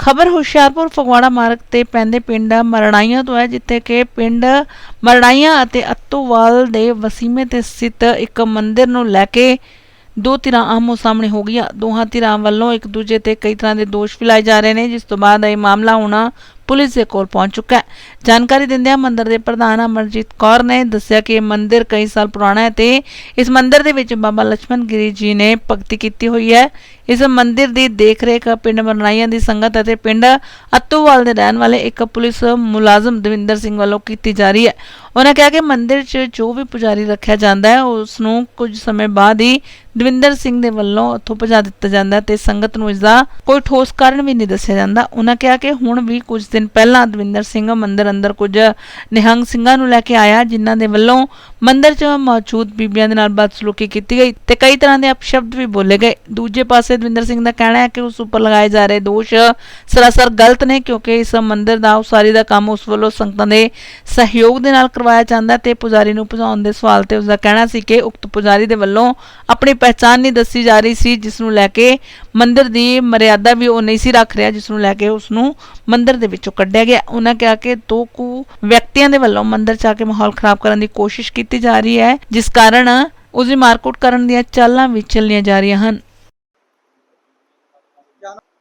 ਖਬਰ ਹੁਸ਼ਿਆਰਪੁਰ ਫਗਵਾੜਾ ਮਾਰਗ ਤੇ ਪੈਂਦੇ ਪਿੰਡ ਮਰਣਾਈਆਂ ਤੋਂ ਹੈ, ਜਿੱਥੇ ਕਿ ਪਿੰਡ ਮਰਣਾਈਆਂ ਅਤੇ ਅਤੋਵਾਲ ਦੇ ਵਸੀਮੇ ਤੇ ਸਥਿਤ ਇੱਕ ਮੰਦਿਰ ਨੂੰ ਲੈ ਕੇ ਦੋ ਧਿਰਾਂ ਆਮੋ ਸਾਹਮਣੇ ਹੋ ਗਈਆਂ। ਦੋਹਾਂ ਧਿਰਾਂ ਵੱਲੋਂ ਇੱਕ ਦੂਜੇ ਤੇ ਕਈ ਤਰ੍ਹਾਂ ਦੇ ਦੋਸ਼ ਵੀ ਲਾਏ ਜਾ ਰਹੇ ਨੇ, ਜਿਸ ਤੋਂ ਬਾਅਦ ਇਹ ਮਾਮਲਾ ਹੁਣ ਪੁਲਿਸ ਦੇ ਕੋਲ ਪਹੁੰਚ ਚੁੱਕਾ ਹੈ। ਜਾਣਕਾਰੀ ਦਿੰਦਿਆਂ ਮੰਦਰ ਦੇ ਪ੍ਰਧਾਨ ਅਮਰਜੀਤ ਕੌਰ ਨੇ ਦੱਸਿਆ ਕਿ ਇਹ ਮੰਦਿਰ ਕਈ ਸਾਲ ਪੁਰਾਣਾ ਹੈ ਤੇ ਇਸ ਮੰਦਿਰ ਦੇ ਵਿੱਚ ਬਾਬਾ ਲక్ష్మణ ਗਿਰੀ ਜੀ ਨੇ ਭਗਤੀ ਕੀਤੀ ਹੋਈ ਹੈ। ਇਸ ਮੰਦਿਰ ਦੀ ਦੇਖਰੇਖ ਪਿੰਡ ਮਰਨਾਈਆਂ ਦੀ ਸੰਗਤ ਅਤੇ ਪਿੰਡ ਅਤੂਵਾਲ ਦੇ ਰਹਿਣ ਵਾਲੇ ਇੱਕ ਪੁਲਿਸ ਮੁਲਾਜ਼ਮ ਦਵਿੰਦਰ ਸਿੰਘ ਵੱਲੋਂ ਕੀਤੀ ਜਾ ਰਹੀ ਹੈ। ਉਹਨਾਂ ਕਿਹਾ ਕਿ ਮੰਦਿਰ 'ਚ ਜੋ ਵੀ ਪੁਜਾਰੀ ਰੱਖਿਆ ਜਾਂਦਾ ਹੈ ਉਸ ਨੂੰ ਕੁਝ ਸਮੇਂ ਬਾਅਦ ਹੀ ਦਵਿੰਦਰ ਸਿੰਘ ਦੇ ਵੱਲੋਂ ਉੱਥੋਂ ਭਜਾ ਦਿੱਤਾ ਜਾਂਦਾ ਤੇ ਸੰਗਤ ਨੂੰ ਇਸ ਦਾ ਕੋਈ ਠੋਸ ਕਾਰਨ ਵੀ ਨਹੀਂ ਦੱਸਿਆ ਜਾਂਦਾ। ਉਹਨਾਂ ਕਿਹਾ ਕਿ ਹੁਣ ਵੀ ਕੁਝ ਦਿਨ ਪਹਿਲਾਂ ਦਵਿੰਦਰ ਸਿੰਘ ਮੰਦਿਰ ਅੰਦਰ ਕੁਝ ਨਿਹੰਗ ਸਿੰਘਾਂ ਨੂੰ ਲੈ ਕੇ ਆਇਆ, ਜਿਨ੍ਹਾਂ ਦੇ ਵੱਲੋਂ ਮੰਦਿਰ 'ਚ ਮੌਜੂਦ ਬੀਬੀਆਂ ਦੇ ਨਾਲ ਬਦਸਲੂਕੀ ਕੀਤੀ ਗਈ ਤੇ ਕਈ ਤਰ੍ਹਾਂ ਦੇ ਅਪਸ਼ਬਦ ਵੀ ਬੋਲੇ ਗਏ। ਦੂਜੇ ਪਾਸੇ ਦਵਿੰਦਰ ਸਿੰਘ ਦਾ ਕਹਿਣਾ ਹੈ ਕਿ ਉਸ ਉੱਪਰ ਲਗਾਏ ਜਾ ਰਹੇ ਦੋਸ਼ ਸਰਾਸਰ ਗਲਤ ਨੇ, ਕਿਉਂਕਿ ਇਸ ਮੰਦਿਰ ਦਾ ਉਸਾਰੀ ਦਾ ਕੰਮ ਉਸ ਵੱਲੋਂ ਸੰਗਤਾਂ ਦੇ ਸਹਿਯੋਗ ਦੇ ਨਾਲ ਕਰਵਾਇਆ ਜਾਂਦਾ ਤੇ ਪੁਜਾਰੀ ਨੂੰ ਭਜਾਉਣ ਦੇ ਸਵਾਲ ਤੇ ਉਸ ਦਾ ਕਹਿਣਾ ਸੀ ਕਿ ਉਕਤ ਪੁਜਾਰੀ ਦੇ ਵੱਲੋਂ ਆਪਣੀ ਪਹਿਚਾਣ ਨਹੀਂ ਦੱਸੀ ਜਾ ਰਹੀ ਸੀ, ਜਿਸ ਨੂੰ ਲੈ ਕੇ ਮੰਦਿਰ ਦੀ ਮਰਿਆਦਾ ਵੀ ਉਹ ਨਹੀਂ ਸੀ ਰੱਖ ਰਿਹਾ, ਜਿਸ ਨੂੰ ਲੈ ਕੇ ਉਸ ਨੂੰ ਮੰਦਿਰ ਦੇ ਵਿੱਚੋਂ ਕੱਢਿਆ ਗਿਆ। ਉਹਨਾਂ ਕਿਹਾ ਕਿ ਦੋ ਕੁ ਵਿਅਕਤੀਆਂ ਦੇ ਵੱਲੋਂ ਮੰਦਿਰ 'ਚ ਆ ਕੇ ਮਾਹੌਲ ਖਰਾਬ ਕਰਨ ਦੀ ਕੋਸ਼ਿਸ਼ ਕੀਤੀ ਜਾ ਰਹੀ ਹੈ, ਜਿਸ ਕਾਰਨ ਉਸ ਦੀ ਮਾਰਕੁੱਟ ਕਰਨ ਦੀਆਂ ਚਾਲਾਂ ਵੀ ਚੱਲੀਆਂ ਜਾ ਰਹੀਆਂ ਹਨ।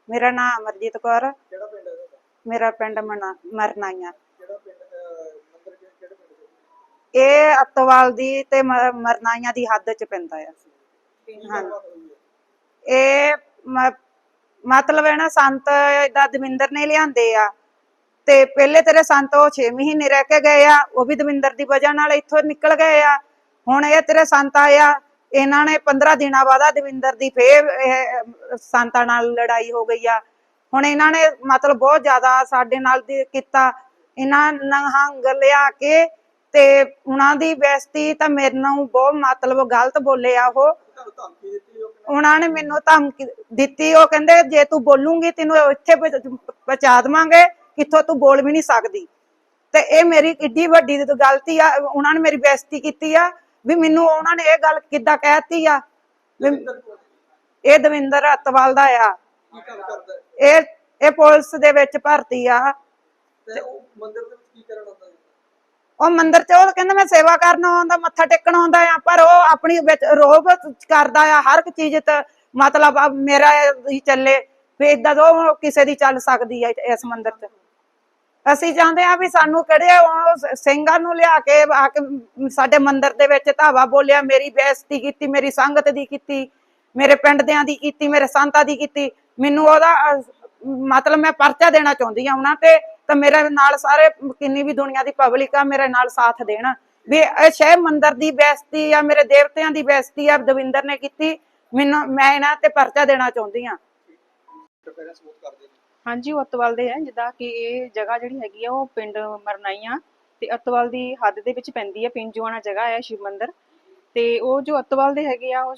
ਮੇਰਾ ਨਾਮ ਅਮਰਜੀਤ ਕੌਰ। ਕਿਹੜਾ ਪਿੰਡ ਹੈ ਤੁਹਾਡਾ ਮੇਰਾ ਪਿੰਡ ਮਨਾ- ਮਰਨਾਈਆਂ। ਕਿਹੜਾ ਪਿੰਡ ਅਹ, ਮੰਦਿਰ ਕਿਹੜੇ ਕਿਹੜੇ ਪਿੰਡ ਦੇ ਇਹ ਅਤਵਾਲ ਦੀ ਤੇ ਮ- ਮਰਨਾਈਆਂ ਦੀ ਹੱਦ ਚ ਪੈਂਦਾ ਆ। ਹਾਂ। ਇਹ ਮ- ਮਤਲਬ ਹੈ ਨਾ ਸੰਤ ਦਾ ਦਵਿੰਦਰ ਨੇ ਲਿਆਂਦੇ ਆ। ਤੇ ਪਹਿਲੇ ਤੇਰੇ ਸੰਤ ਉਹ 6 ਮਹੀਨੇ ਰਹਿ ਕੇ ਗਏ ਆ ਉਹ ਵੀ ਦਵਿੰਦਰ ਦੀ ਵਜ੍ਹਾ ਨਾਲ ਇੱਥੋਂ ਨਿਕਲ ਗਏ ਆ। ਹੁਣ ਇਹ ਤੇਰੇ ਸੰਤ ਆਇਆ ਇਹਨਾਂ ਨੇ 15 ਦਿਨਾਂ ਬਾਅਦ ਦਵਿੰਦਰ ਦੀ ਫੇਰ ਸੰਤਾਂ ਨਾਲ ਲੜਾਈ ਹੋ ਗਈ ਆ। ਹੁਣ ਇਹਨਾਂ ਨੇ ਮਤਲਬ ਬਹੁਤ ਜ਼ਿਆਦਾ ਸਾਡੇ ਨਾਲ ਕੀਤਾ। ਇਹਨਾਂ ਨਹੰਗ ਲਿਆ ਕੇ ਤੇ ਉਹਨਾਂ ਦੀ ਬੇਇੱਜ਼ਤੀ ਤਾਂ ਮੇਰੇ ਨਾਲ ਬਹੁਤ ਮਤਲਬ ਗਲਤ ਬੋਲੇ ਆ ਉਹ। ਉਹਨਾਂ ਨੇ ਮੈਨੂੰ ਧਮਕੀ ਦਿੱਤੀ। ਉਹ ਕਹਿੰਦੇ, ਜੇ ਤੂੰ ਬੋਲੂਗੀ ਤੈਨੂੰ ਇੱਥੇ ਪਹੁੰਚਾ ਦੇਵਾਂਗੇ, ਕਿੱਥੋਂ ਤੂੰ ਬੋਲ ਵੀ ਨਹੀਂ ਸਕਦੀ। ਤੇ ਇਹ ਮੇਰੀ ਕਿੱਡੀ ਵੱਡੀ ਗਲਤੀ ਆ। ਉਹਨਾਂ ਨੇ ਮੇਰੀ ਬੇਇੱਜ਼ਤੀ ਕੀਤੀ ਆ। ਵੀ ਮੈਨੂੰ ਉਹਨਾਂ ਨੇ ਇਹ ਗੱਲ ਕਿੱਦਾਂ ਕਹਿਤੀ ਆ? ਇਹ ਦਵਿੰਦਰ ਅਤਵਾਲ ਦਾ ਆ? ਇਹ ਇਹ ਪੁਲਿਸ ਦੇ ਵਿੱਚ ਭਰਤੀ ਆ। ਤੇ ਉਹ ਮੰਦਿਰ ਹੈ ਉਹ ਕਹਿੰਦਾ ਮੈਂ ਸੇਵਾ ਕਰਨ ਆਉਂਦਾ ਮੱਥਾ ਟੇਕਣ ਆਉਂਦਾ ਆ ਪਰ ਉਹ ਆਪਣੀ ਵਿੱਚ ਰੋਬ ਕਰਦਾ ਆ ਹਰ ਇੱਕ ਚੀਜ਼ ਤੇ ਮਤਲਬ ਮੇਰਾ ਹੀ ਚੱਲੇ ਵੀ ਇਦਾਂ ਉਹ ਕਿਸੇ ਦੀ ਚੱਲ ਸਕਦੀ ਆ ਇਸ ਮੰਦਿਰ ਚ। ਅਸੀਂ ਚਾਹੁੰਦੇ ਆ ਵੀ ਸਾਨੂੰ ਕਿਹੜੇ ਉਹ ਸਿੰਘਾਂ ਨੂੰ ਲਿਆ ਕੇ ਆ ਕੇ ਸਾਡੇ ਮੰਦਿਰ ਦੇ ਵਿੱਚ ਧਾਵਾ ਬੋਲਿਆ, ਮੇਰੀ ਬੇਇੱਜ਼ਤੀ ਕੀਤੀ, ਮੇਰੀ ਸੰਗਤ ਦੀ ਕੀਤੀ, ਮੇਰੇ ਪਿੰਡ ਦਿਆਂ ਦੀ ਕੀਤੀ, ਮੇਰੇ ਸੰਤਾਂ ਦੀ ਕੀਤੀ। ਮੈਨੂੰ ਉਹਦਾ ਮਤਲਬ ਮੈਂ ਪਰਚਾ ਦੇਣਾ ਚਾਹੁੰਦੀ ਆ ਉਹਨਾਂ ਤੇ, ਤਾਂ ਮੇਰੇ ਨਾਲ ਸਾਰੇ ਕਿੰਨੀ ਵੀ ਦੁਨੀਆ ਦੀ ਪਬਲਿਕ ਆ, ਮੇਰੇ ਨਾਲ ਸਾਥ ਦੇਣ। ਵੀ ਇਹ ਸ਼ਹਿ ਮੰਦਿਰ ਦੀ ਬੇਇੱਜ਼ਤੀ ਆ ਮੇਰੇ ਦੇਵਤਿਆਂ ਦੀ ਬੇਇੱਜ਼ਤੀ ਆ, ਦਵਿੰਦਰ ਨੇ ਕੀਤੀ, ਮੈਨੂੰ, ਮੈਂ ਇਹਨਾਂ ਤੇ ਪਰਚਾ ਦੇਣਾ ਚਾਹੁੰਦੀ ਆ ਹਾਂਜੀ, ਉਹ ਅਤਵਾਲ ਦੇ ਹੈ, ਜਿੱਦਾਂ ਕਿ ਇਹ ਜਗ੍ਹਾ ਜਿਹੜੀ ਹੈਗੀ ਆ, ਉਹ ਪਿੰਡ ਮਰਨਾਈਆਂ ਤੇ ਅਤਵਾਲ ਦੀ ਹੱਦ ਦੇ ਵਿੱਚ ਪੈਂਦੀ ਹੈ ਪਿੰਜੂਆਣਾ ਜਗ੍ਹਾ ਹੈ, ਸ਼ਿਵ ਮੰਦਿਰ ਤੇ ਉਹ ਜੋ ਅਤਵਾਲ ਦੇ ਹੈਗੇ ਆ, ਉਹ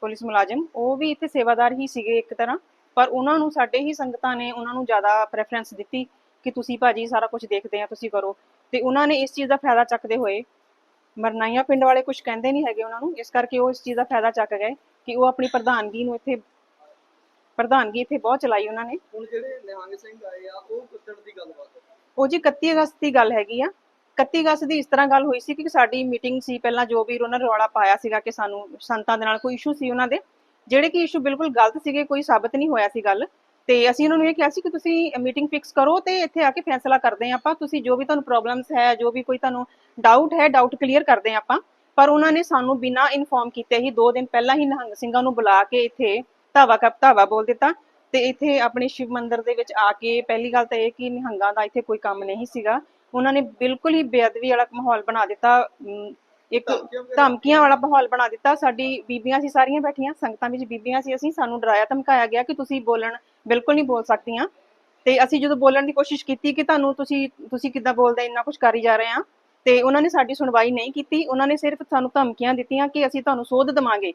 ਪੁਲਿਸ ਮੁਲਾਜ਼ਮ, ਉਹ ਵੀ ਇੱਥੇ ਸੇਵਾਦਾਰ ਹੀ ਸੀਗੇ ਇੱਕ ਤਰ੍ਹਾਂ, ਪਰ ਉਹਨਾਂ ਨੂੰ ਸਾਡੇ ਹੀ ਸੰਗਤਾਂ ਨੇ ਉਹਨਾਂ ਨੂੰ ਜ਼ਿਆਦਾ ਪ੍ਰੈਫਰੈਂਸ ਦਿੱਤੀ ਕਿ ਤੁਸੀਂ ਭਾਜੀ ਸਾਰਾ ਕੁਝ ਦੇਖਦੇ ਆ, ਤੁਸੀਂ ਕਰੋ ਤੇ ਉਹਨਾਂ ਨੇ ਇਸ ਚੀਜ਼ ਦਾ ਫਾਇਦਾ ਚੱਕਦੇ ਹੋਏ ਮਰਨਾਈਆਂ ਪਿੰਡ ਵਾਲੇ ਕੁਝ ਕਹਿੰਦੇ ਨਹੀਂ ਹੈਗੇ ਉਹਨਾਂ ਨੂੰ, ਇਸ ਕਰਕੇ ਉਹ ਇਸ ਚੀਜ਼ ਦਾ ਫਾਇਦਾ ਚੱਕ ਗਏ ਕਿ ਉਹ ਆਪਣੀ ਪ੍ਰਧਾਨਗੀ ਨੂੰ ਇੱਥੇ ਪ੍ਰਧਾਨਗੀ ਇੱਥੇ ਬਹੁਤ ਚਲਾਈ ਉਹਨਾਂ ਨੇ। ਹੁਣ ਜਿਹੜੇ ਨਿਹੰਗ ਸਿੰਘ ਆਏ ਆ ਉਹ ਕਿੱਦਣ ਦੀ ਗੱਲਬਾਤ ਉਹ ਜੀ 31 ਅਗਸਤ ਦੀ ਗੱਲ ਹੈਗੀ ਆ। 31 ਅਗਸਤ ਦੀ ਇਸ ਤਰ੍ਹਾਂ ਗੱਲ ਹੋਈ ਸੀ ਕਿ ਸਾਡੀ ਮੀਟਿੰਗ ਸੀ ਪਹਿਲਾਂ ਜੋ ਵੀ ਉਹਨਾਂ ਨੇ ਰੌਲਾ ਪਾਇਆ ਸੀਗਾ ਕਿ ਸਾਨੂੰ ਸੰਤਾਂ ਦੇ ਨਾਲ ਕੋਈ ਇਸ਼ੂ ਸੀ ਉਹਨਾਂ ਦੇ। ਜਿਹੜੇ ਕਿ ਇਸ਼ੂ ਬਿਲਕੁਲ ਗਲਤ ਸੀਗੇ ਕੋਈ ਸਾਬਤ ਨਹੀਂ ਹੋਇਆ ਸੀ ਗੱਲ। ਤੇ ਅਸੀਂ ਉਹਨਾਂ ਨੂੰ ਇਹ ਕਿਹਾ ਸੀ ਕਿ ਤੁਸੀਂ ਮੀਟਿੰਗ ਫਿਕਸ ਕਰੋ ਤੇ ਇੱਥੇ ਆ ਕੇ ਫੈਸਲਾ ਕਰਦੇ ਹਾਂ ਆਪਾਂ। ਤੁਸੀਂ ਜੋ ਵੀ ਤੁਹਾਨੂੰ ਪ੍ਰੋਬਲਮਸ ਹੈ ਜੋ ਵੀ ਕੋਈ ਤੁਹਾਨੂੰ ਡਾਊਟ ਹੈ ਡਾਊਟ ਕਲੀਅਰ ਕਰਦੇ ਹਾਂ ਆਪਾਂ। ਪਰ ਉਹਨਾਂ ਨੇ ਸਾਨੂੰ ਬਿਨਾਂ ਇਨਫੋਰਮ ਕੀਤੇ ਹੀ 2 ਦਿਨ ਪਹਿਲਾਂ ਹੀ ਨਿਹੰਗ ਸਿੰਘਾਂ ਨੂੰ ਬੁਲਾ ਕੇ ਇੱਥੇ ਧਾਵਾ ਕੱਪ ਧਾਵਾ ਬੋਲ ਦਿੱਤਾ। ਤੇ ਇੱਥੇ ਆਪਣੇ ਸ਼ਿਵ ਮੰਦਿਰ ਦੇ ਵਿੱਚ ਆ ਕੇ ਪਹਿਲੀ ਗੱਲ ਤਾਂ ਇਹ ਕਿ ਨਿਹੰਗਾਂ ਦਾ ਇੱਥੇ ਕੋਈ ਕੰਮ ਨਹੀਂ ਸੀਗਾ। ਉਹਨਾਂ ਨੇ ਬਿਲਕੁਲ ਹੀ ਬੇਅਦਬੀ ਵਾਲਾ ਮਾਹੌਲ ਬਣਾ ਦਿੱਤਾ। ਇੱਕ ਧਮਕੀਆਂ ਵਾਲਾ ਮਾਹੌਲ। ਬਣਾ ਦਿੱਤਾ। ਸਾਡੀ ਬੀਬੀਆਂ ਸੀ ਸਾਰੀਆਂ ਬੈਠੀਆਂ ਸੰਗਤਾਂ ਵਿੱਚ ਬੀਬੀਆਂ ਸੀ ਅਸੀਂ। ਸਾਨੂੰ ਡਰਾਇਆ ਧਮਕਾਇਆ ਗਿਆ ਕਿ ਤੁਸੀਂ ਬੋਲਣ ਬਿਲਕੁਲ ਨਹੀਂ ਬੋਲ ਸਕਦੀਆਂ। ਤੇ ਅਸੀਂ ਜਦੋਂ ਬੋਲਣ ਦੀ ਕੋਸ਼ਿਸ਼ ਕੀਤੀ ਕਿ ਤੁਹਾਨੂੰ ਤੁਸੀਂ ਤੁਸੀਂ ਕਿੱਦਾਂ ਬੋਲਦੇ ਇੰਨਾ ਕੁਝ ਕਰੀ ਜਾ ਰਹੇ ਆ ਤੇ ਉਹਨਾਂ ਨੇ ਸਾਡੀ ਸੁਣਵਾਈ ਨਹੀਂ ਕੀਤੀ। ਉਹਨਾਂ ਨੇ ਸਿਰਫ ਸਾਨੂੰ ਧਮਕੀਆਂ ਦਿੱਤੀਆਂ ਕਿ ਅਸੀਂ ਤੁਹਾਨੂੰ ਸੋਧ ਦੇਵਾਂਗੇ।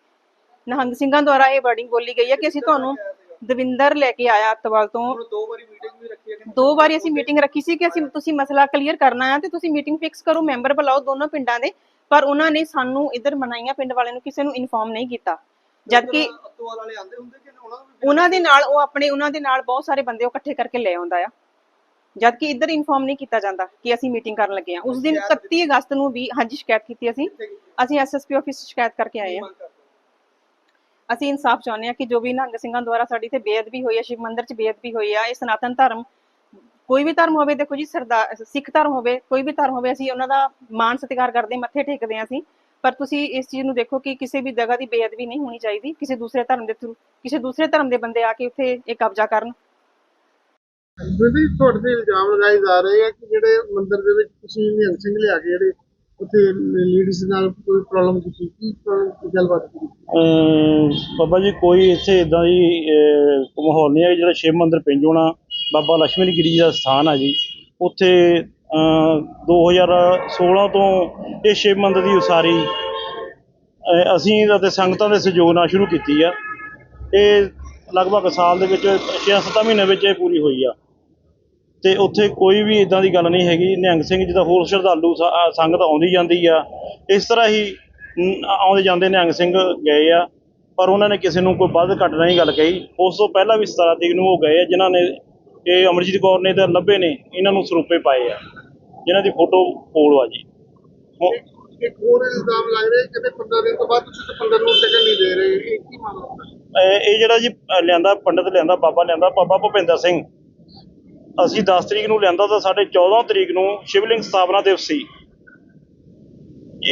ਨਿਹੰਗ ਸਿੰਘਾਂ ਦੁਆਰਾ ਇਹ ਵਰਡਿੰਗ ਬੋਲੀ ਗਈ ਹੈ ਕਿ ਅਸੀਂ ਤੁਹਾਨੂੰ ਦਵਿੰਦਰ ਲੈ ਕੇ ਆਇਆ ਅਤਵਾਲ ਤੋਂ। ਦੋ ਵਾਰੀ ਮੀਟਿੰਗ ਵੀ ਰੱਖੀ ਹੈ ਕਿ ਦੋ ਵਾਰੀ ਅਸੀਂ ਮੀਟਿੰਗ ਰੱਖੀ ਸੀ ਕਿ ਅਸੀਂ ਤੁਸੀਂ ਮਸਲਾ ਕਲੀਅਰ ਕਰਨਾ ਹੈ ਤੇ ਤੁਸੀਂ ਮੀਟਿੰਗ ਫਿਕਸ ਕਰੋ ਮੈਂਬਰ ਬੁਲਾਓ ਦੋਨੋਂ ਪਿੰਡਾਂ ਦੇ। ਪਰ ਉਹਨਾਂ ਨੇ ਸਾਨੂੰ ਇਧਰ ਮਨਾਈਆਂ ਪਿੰਡ ਵਾਲਿਆਂ ਨੂੰ ਕਿਸੇ ਨੂੰ ਇਨਫੋਰਮ ਨਹੀਂ ਕੀਤਾ। ਜਦ ਕਿ ਅਤਵਾਲ ਵਾਲੇ ਆਂਦੇ ਹੁੰਦੇ ਕਿ ਉਹਨਾਂ ਨੂੰ ਵੀ ਉਹਨਾਂ ਦੇ ਨਾਲ ਉਹ ਆਪਣੇ ਉਹਨਾਂ ਦੇ ਨਾਲ ਬਹੁਤ ਸਾਰੇ ਬੰਦੇ ਉਹ ਇਕੱਠੇ ਕਰਕੇ ਲੈ ਆਉਂਦਾ ਆ। ਜਦ ਕਿ ਇੱਧਰ ਇਨਫੋਰਮ ਨਹੀਂ ਕੀਤਾ ਜਾਂਦਾ ਕਿ ਅਸੀਂ ਮੀਟਿੰਗ ਕਰਨ ਲੱਗੇ ਆ ਉਸ ਦਿਨ 31 ਅਗਸਤ ਨੂੰ ਵੀ ਹਾਂਜੀ ਸ਼ਿਕਾਇਤ ਕੀਤੀ ਅਸੀਂ? ਅਸੀਂ ਐਸਐਸਪੀ ਆਫਿਸ ਸ਼ਿਕਾਇਤ ਕਰਕੇ ਆਏ ਆ? ਅਸੀਂ ਇਨਸਾਫ ਚਾਹੁੰਦੇ ਆ ਕਿ ਜੋ ਵੀ ਨਿਹੰਗ ਸਿੰਘਾਂ ਦੁਆਰਾ ਸਾਡੀ ਤੇ ਬੇਅਦਬੀ ਹੋਈ ਹੈ, ਸ਼ਿਵ ਮੰਦਿਰ 'ਚ ਬੇਅਦਬੀ ਹੋਈ ਆ ਇਹ ਸਨਾਤਨ ਧਰਮ ਕੋਈ ਵੀ ਧਰਮ ਹੋਵੇ, ਦੇਖੋ ਜੀ ਸਰਦਾਰ ਸਿੱਖ ਧਰਮ ਹੋਵੇ, ਕੋਈ ਵੀ ਧਰਮ ਹੋਵੇ, ਅਸੀਂ ਉਹਨਾਂ ਦਾ ਮਾਣ ਸਤਿਕਾਰ ਕਰਦੇ, ਮੱਥੇ ਟੇਕਦੇ ਹਾਂ ਅਸੀਂ, ਪਰ ਤੁਸੀਂ ਇਸ ਚੀਜ਼ ਨੂੰ ਦੇਖੋ ਕਿ ਕਿਸੇ ਵੀ ਜਗ੍ਹਾ ਦੀ ਬੇਅਦਬੀ ਨਹੀਂ ਹੋਣੀ ਚਾਹੀਦੀ, ਕਿਸੇ ਦੂਸਰੇ ਧਰਮ ਦੇ ਥਰੂ ਕਿਸੇ ਦੂਸਰੇ ਧਰਮ ਦੇ ਬੰਦੇ ਆ ਕੇ ਉੱਥੇ ਇਹ ਕਬਜ਼ਾ ਕਰਨ। ਬੇਟੀ ਤੁਹਾਡੇ ਤੇ ਇਲਜ਼ਾਮ ਲਗਾਏ ਜਾ ਰਹੇ ਆ ਕਿ ਜਿਹੜੇ ਮੰਦਿਰ ਦੇ ਵਿੱਚ ਤੁਸੀਂ ਨਿਹੰਗ ਸਿੰਘ ਲਿਆ ਕੇ ਜਿਹੜੇ ਉੱਥੇ ਲੇਡੀਜ਼ ਨਾਲ ਕੋਈ ਪ੍ਰੋਬਲਮ ਕੀਤੀ? ਕੀ problem ਗੱਲਬਾਤ ਕੀਤੀ? ਅਮ ਬਾਬਾ ਜੀ ਕੋਈ ਇੱਥੇ ਇਦਾਂ ਦੀ ਅਹ, ਮਾਹੌਲ ਨਹੀਂ ਹੈ ਜਿਹੜਾ ਸ਼ਿਵ ਮੰਦਿਰ ਪਿੰਜੋਣਾ ਬਾਬਾ ਲక్ష్ਮੀ ਗਿਰੀ ਜੀ ਦਾ ਸਥਾਨ ਆ ਜੀ। ਉੱਥੇ ਅਮ, 2016 ਤੋਂ ਇਹ ਸ਼ਿਵ ਮੰਦਿਰ ਦੀ ਉਸਾਰੀ ਅਹ, ਅਸੀਂ ਅਤੇ ਸੰਗਤਾਂ ਦੇ ਸਹਿਯੋਗ ਨਾਲ ਸ਼ੁਰੂ ਕੀਤੀ ਆ। ਇਹ ਲਗਭਗ ਸਾਲ ਦੇ ਵਿੱਚ 6-7 ਮਹੀਨੇ ਵਿੱਚ ਇਹ ਪੂਰੀ ਹੋਈ ਆ। ਤੇ ਉੱਥੇ ਕੋਈ ਵੀ ਇਦਾਂ ਦੀ ਗੱਲ ਨਹੀਂ ਹੈਗੀ। ਨਿਹੰਗ ਸਿੰਘ ਜਿੱਦਾਂ ਹੋਰ ਸ਼ਰਧਾਲੂ ਸੰਗਤ ਆਉਂਦੀ ਜਾਂਦੀ ਆ। ਇਸ ਤਰ੍ਹਾਂ ਹੀ ਆਉਂਦੇ ਜਾਂਦੇ ਨਿਹੰਗ ਸਿੰਘ ਗਏ ਆ। ਪਰ ਉਹਨਾਂ ਨੇ ਕਿਸੇ ਨੂੰ ਕੋਈ ਵੱਧ ਘੱਟ ਨਹੀਂ ਗੱਲ ਕਹੀ। ਉਸ ਤੋਂ ਪਹਿਲਾਂ ਵੀ 17 ਤਰੀਕ ਨੂੰ ਉਹ ਗਏ ਆ ਜਿਨ੍ਹਾਂ ਨੇ ਇਹ ਅਮਰਜੀਤ ਕੌਰ ਨੇ ਤੇ ਲੱਭੇ ਨੇ ਇਹਨਾਂ ਨੂੰ ਸਰੂਪੇ ਪਾਏ ਆ। ਜਿਨ੍ਹਾਂ ਦੀ ਫੋਟੋ ਕੋਲ ਆ ਜੀ। ਇੱਕ ਹੋਰ ਇਲਜ਼ਾਮ ਲੱਗ ਰਿਹਾ ਕਿ 15 ਦਿਨ ਤੋਂ ਬਾਅਦ ਤੁਸੀਂ ਤੇ 15 ਨੂੰ ਟਿਕਟ ਨਹੀਂ ਦੇ ਰਹੇ। ਇਹ ਕੀ ਮਾਮਲਾ ਹੈ? ਇਹ ਜਿਹੜਾ ਜੀ ਲਿਆਂਦਾ ਪੰਡਤ ਲਿਆਂਦਾ ਬਾਬਾ ਲਿਆਂਦਾ ਬਾਬਾ ਭੁਪਿੰਦਰ ਸਿੰਘ। ਅਸੀਂ 10 ਤਰੀਕ ਨੂੰ ਲਿਆਂਦਾ ਤਾਂ ਸਾਡੇ 14 ਤਰੀਕ ਨੂੰ ਸ਼ਿਵਲਿੰਗ ਸਥਾਪਨਾ ਦਿਵਸ ਸੀ।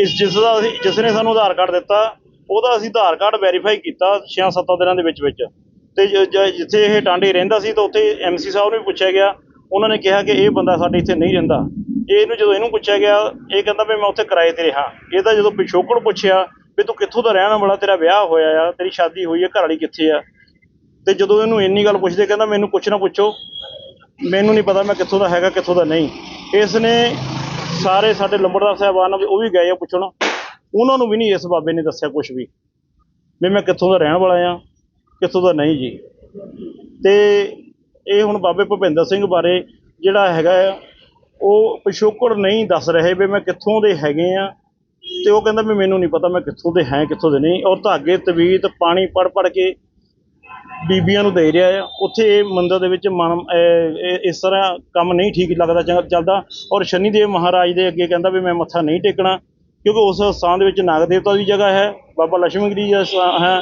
ਇਸ ਜਿਸ ਦਾ ਅਸੀਂ ਜਿਸ ਨੇ ਸਾਨੂੰ ਆਧਾਰ ਕਾਰਡ ਦਿੱਤਾ, ਉਹਦਾ ਅਸੀਂ ਆਧਾਰ ਕਾਰਡ ਵੈਰੀਫਾਈ ਕੀਤਾ 6-7 ਦਿਨਾਂ ਦੇ ਵਿੱਚ ਵਿੱਚ। ਤੇ ਜਿੱਥੇ ਇਹ ਟਾਂਡੇ ਰਹਿੰਦਾ ਸੀ ਤਾਂ ਉੱਥੇ ਐਮਸੀ ਸਾਹਿਬ ਨੂੰ ਵੀ ਪੁੱਛਿਆ ਗਿਆ। ਉਹਨਾਂ ਨੇ ਕਿਹਾ ਕਿ ਇਹ ਬੰਦਾ ਸਾਡੇ ਇੱਥੇ ਨਹੀਂ ਰਹਿੰਦਾ। ਇਹਨੂੰ ਜਦੋਂ ਇਹਨੂੰ ਪੁੱਛਿਆ ਗਿਆ, ਇਹ ਕਹਿੰਦਾ ਵੀ ਮੈਂ ਉੱਥੇ ਕਿਰਾਏ ਤੇ ਰਿਹਾ। ਇਹਦਾ ਜਦੋਂ ਪਿਛੋਕੜ ਪੁੱਛਿਆ ਵੀ ਤੂੰ ਕਿੱਥੋਂ ਦਾ ਰਹਿਣ ਵਾਲਾ, ਤੇਰਾ ਵਿਆਹ ਹੋਇਆ ਆ, ਤੇਰੀ ਸ਼ਾਦੀ ਹੋਈ ਹੈ ਘਰ ਵਾਲੀ ਕਿੱਥੇ ਆ? ਤੇ ਜਦੋਂ ਇਹਨੂੰ ਇੰਨੀ ਗੱਲ ਪੁੱਛਦੇ, ਕਹਿੰਦਾ ਮੈਨੂੰ ਕੁਛ ਨਾ ਪੁੱਛੋ। ਮੈਨੂੰ ਨਹੀਂ ਪਤਾ ਮੈਂ ਕਿੱਥੋਂ ਦਾ ਹੈਗਾ, ਕਿੱਥੋਂ ਦਾ ਨਹੀਂ। ਇਸ ਨੇ ਸਾਰੇ ਸਾਡੇ ਲੰਬੜਦਾਰ ਸਾਹਿਬਾਨ ਉਹ ਵੀ ਗਏ ਆ ਪੁੱਛਣ। ਉਹਨਾਂ ਨੂੰ ਵੀ ਨਹੀਂ ਇਸ ਬਾਬੇ ਨੇ ਦੱਸਿਆ ਕੁਝ ਵੀ। ਵੀ ਮੈਂ ਕਿੱਥੋਂ ਦਾ ਰਹਿਣ ਵਾਲਾ ਆ, ਕਿੱਥੋਂ ਦਾ ਨਹੀਂ ਜੀ। ਤੇ ਇਹ ਹੁਣ ਬਾਬੇ ਭੁਪਿੰਦਰ ਸਿੰਘ ਬਾਰੇ ਜਿਹੜਾ ਹੈਗਾ ਆ, ਉਹ ਪਿਛੋਕੜ ਨਹੀਂ ਦੱਸ ਰਹੇ ਵੀ ਮੈਂ ਕਿੱਥੋਂ ਦੇ ਹੈਗੇ ਆ। ਤੇ ਉਹ ਕਹਿੰਦਾ ਵੀ ਮੈਨੂੰ ਨਹੀਂ ਪਤਾ ਮੈਂ ਕਿੱਥੋਂ ਦੇ ਹੈ, ਕਿੱਥੋਂ ਦੇ ਨਹੀਂ। ਔਰ ਧਾਗੇ, ਤਵੀਤ, ਪਾਣੀ ਪੜ ਪੜ ਕੇ ਬੀਬੀਆਂ ਨੂੰ ਦੇ ਰਿਹਾ ਆ। ਉੱਥੇ ਇਹ ਮੰਦਿਰ ਦੇ ਵਿੱਚ ਮਨ ਇਸ ਤਰ੍ਹਾਂ ਕੰਮ ਨਹੀਂ ਠੀਕ ਲੱਗਦਾ ਚੰਗ- ਚੱਲਦਾ। ਔਰ ਸ਼ਨੀਦੇਵ ਮਹਾਰਾਜ ਦੇ ਅੱਗੇ ਕਹਿੰਦਾ ਵੀ ਮੈਂ ਮੱਥਾ ਨਹੀਂ ਟੇਕਣਾ ਕਿਉਂਕਿ ਉਸ ਸਥਾਨ ਦੇ ਵਿੱਚ ਨਾਗ ਦੇਵਤਾ ਦੀ ਜਗ੍ਹਾ ਹੈ ਬਾਬਾ ਲక్ష్ਮੀ ਗਿਰੀ ਜੀ ਦਾ ਸਥਾਨ ਹੈ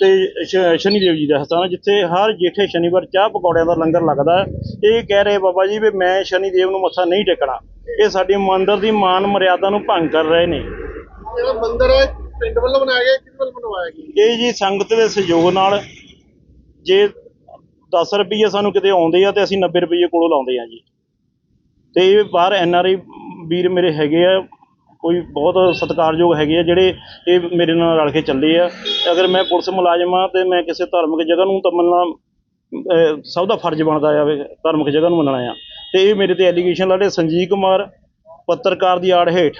ਤੇ ਸ਼- ਸ਼ਨੀਦੇਵ ਜੀ ਦਾ ਸਥਾਨ ਜਿੱਥੇ ਹਰ ਜੇਠੇ ਸ਼ਨੀਵਾਰ ਚਾਹ ਪਕੌੜਿਆਂ ਦਾ ਲੰਗਰ ਲੱਗਦਾ ਹੈ। ਇਹ ਕਹਿ ਰਹੇ ਬਾਬਾ ਜੀ ਵੀ ਮੈਂ ਸ਼ਨੀਦੇਵ ਨੂੰ ਮੱਥਾ ਨਹੀਂ ਟੇਕਣਾ। ਇਹ ਸਾਡੀ ਮੰਦਿਰ ਦੀ ਮਾਨ ਮਰਿਆਦਾ ਨੂੰ ਭੰਗ ਕਰ ਰਹੇ ਨੇ। ਜਿਹੜਾ ਮੰਦਿਰ ਹੈ ਪਿੰਡ ਵੱਲੋਂ ਬਣਾਇਆ ਗਿਆ ਕਿਸ ਵੱਲੋਂ ਬਣਵਾਇਆ ਗਿਆ ਇਹ ਜੀ ਸੰਗਤ ਦੇ ਸਹਿਯੋਗ ਨਾਲ ਜੇ 10 ਰੁਪਏ ਸਾਨੂੰ ਕਿਤੇ ਆਉਂਦੇ ਆ ਤੇ ਅਸੀਂ 90 ਰੁਪਏ ਕੋਲੋਂ ਲਾਉਂਦੇ ਆ ਜੀ। ਤੇ ਇਹ ਬਾਹਰ ਐਨ ਆਰ ਆਈ ਵੀਰ ਮੇਰੇ ਹੈਗੇ ਆ, ਕੋਈ ਬਹੁਤ ਸਤਿਕਾਰਯੋਗ ਹੈਗੇ ਆ, ਜਿਹੜੇ ਇਹ ਮੇਰੇ ਨਾਲ ਰਲ ਕੇ ਚੱਲੇ ਆ। ਅਗਰ ਮੈਂ ਪੁਲਿਸ ਮੁਲਾਜ਼ਮ ਆ ਤੇ ਮੈਂ ਕਿਸੇ ਧਾਰਮਿਕ ਜਗ੍ਹਾ ਨੂੰ ਤਾਂ ਮੰਨਣਾ ਸਭ ਦਾ ਫਰਜ਼ ਬਣਦਾ ਆ ਵੀ ਧਾਰਮਿਕ ਜਗ੍ਹਾ ਨੂੰ ਮੰਨਣਾ ਆ। ਤੇ ਇਹ ਮੇਰੇ ਤੇ ਐਲੀਗੇਸ਼ਨ ਲਾੜੇ ਸੰਜੀਵ ਕੁਮਾਰ, ਪੱਤਰਕਾਰ ਦੀ ਆੜ ਹੇਠ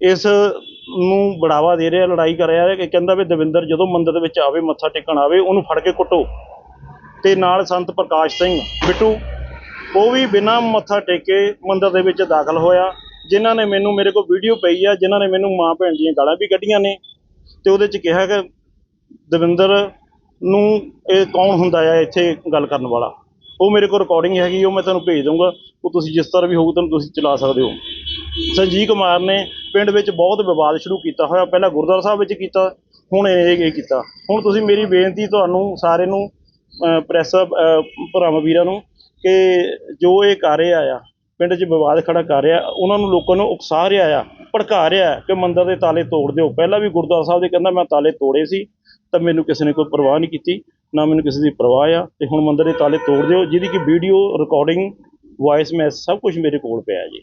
ਇਸ ਨੂੰ ਬੜਾਵਾ ਦੇ ਰਿਹਾ, ਲੜਾਈ ਕਰ ਰਿਹਾ ਹੈ ਕਿ ਕਹਿੰਦਾ ਵੀ ਦਵਿੰਦਰ ਜਦੋਂ ਮੰਦਿਰ ਦੇ ਵਿੱਚ ਆਵੇ, ਮੱਥਾ ਟੇਕਣ ਆਵੇ, ਉਹਨੂੰ ਫੜ ਕੇ ਕੁੱਟੋ। ਤੇ ਨਾਲ ਸੰਤ ਪ੍ਰਕਾਸ਼ ਸਿੰਘ ਬਿੱਟੂ, ਉਹ ਵੀ ਬਿਨਾਂ ਮੱਥਾ ਟੇਕੇ ਮੰਦਿਰ ਦੇ ਵਿੱਚ ਦਾਖਲ ਹੋਇਆ, ਜਿਨ੍ਹਾਂ ਨੇ ਮੈਨੂੰ, ਮੇਰੇ ਕੋਲ ਵੀਡੀਓ ਪਈ ਆ, ਜਿਨ੍ਹਾਂ ਨੇ ਮੈਨੂੰ ਮਾਂ ਭੈਣ ਦੀਆਂ ਗਾਲਾਂ ਵੀ ਕੱਢੀਆਂ ਨੇ। ਤੇ ਉਹਦੇ 'ਚ ਕਿਹਾ ਕਿ ਦਵਿੰਦਰ ਨੂੰ ਇਹ ਕੌਣ ਹੁੰਦਾ ਆ ਇੱਥੇ ਗੱਲ ਕਰਨ ਵਾਲਾ? ਉਹ ਮੇਰੇ ਕੋਲ ਰਿਕਾਰਡਿੰਗ ਹੈਗੀ, ਉਹ ਮੈਂ ਤੁਹਾਨੂੰ ਭੇਜ ਦਊਂਗਾ। ਉਹ ਤੁਸੀਂ ਜਿਸ ਤਰ੍ਹਾਂ ਵੀ ਹੋਊ, ਤੁਹਾਨੂੰ ਤੁਸੀਂ ਚਲਾ ਸਕਦੇ ਹੋ। ਸੰਜੀਵ ਕੁਮਾਰ ਨੇ ਪਿੰਡ ਵਿੱਚ ਬਹੁਤ ਵਿਵਾਦ ਸ਼ੁਰੂ ਕੀਤਾ ਹੋਇਆ, ਪਹਿਲਾਂ ਗੁਰਦੁਆਰਾ ਸਾਹਿਬ ਵਿੱਚ ਕੀਤਾ, ਹੁਣ ਇਹ ਇਹ ਕੀਤਾ। ਹੁਣ ਤੁਸੀਂ ਮੇਰੀ ਬੇਨਤੀ ਤੁਹਾਨੂੰ ਸਾਰੇ ਨੂੰ ਪ੍ਰੈਸ ਭਰਾਵਾਂ, ਵੀਰਾਂ ਨੂੰ ਕਿ ਜੋ ਇਹ ਕਰ ਰਿਹਾ ਆ, ਪਿੰਡ 'ਚ ਵਿਵਾਦ ਖੜਾ ਕਰ ਰਿਹਾ, ਉਹਨਾਂ ਨੂੰ ਲੋਕਾਂ ਨੂੰ ਉਕਸਾ ਰਿਹਾ ਆ, ਭੜਕਾ ਰਿਹਾ ਕਿ ਮੰਦਰ ਦੇ ਤਾਲੇ ਤੋੜ ਦਿਓ। ਪਹਿਲਾਂ ਵੀ ਗੁਰਦੁਆਰਾ ਸਾਹਿਬ ਦੇ ਕਹਿੰਦਾ ਮੈਂ ਤਾਲੇ ਤੋੜੇ ਸੀ, ਤਾਂ ਮੈਨੂੰ ਕਿਸੇ ਨੇ ਕੋਈ ਪਰਵਾਹ ਨਹੀਂ ਕੀਤੀ, ਨਾ ਮੈਨੂੰ ਕਿਸੇ ਦੀ ਪਰਵਾਹ ਆ, ਤੇ ਹੁਣ ਮੰਦਰ ਦੇ ਤਾਲੇ ਤੋੜ ਦਿਓ, ਜਿਹਦੀ ਕਿ ਵੀਡੀਓ ਰਿਕਾਰਡਿੰਗ ਵਾਇਸ ਮੈਸ ਸਭ ਕੁਝ ਮੇਰੇ ਕੋਲ ਪਿਆ ਜੀ।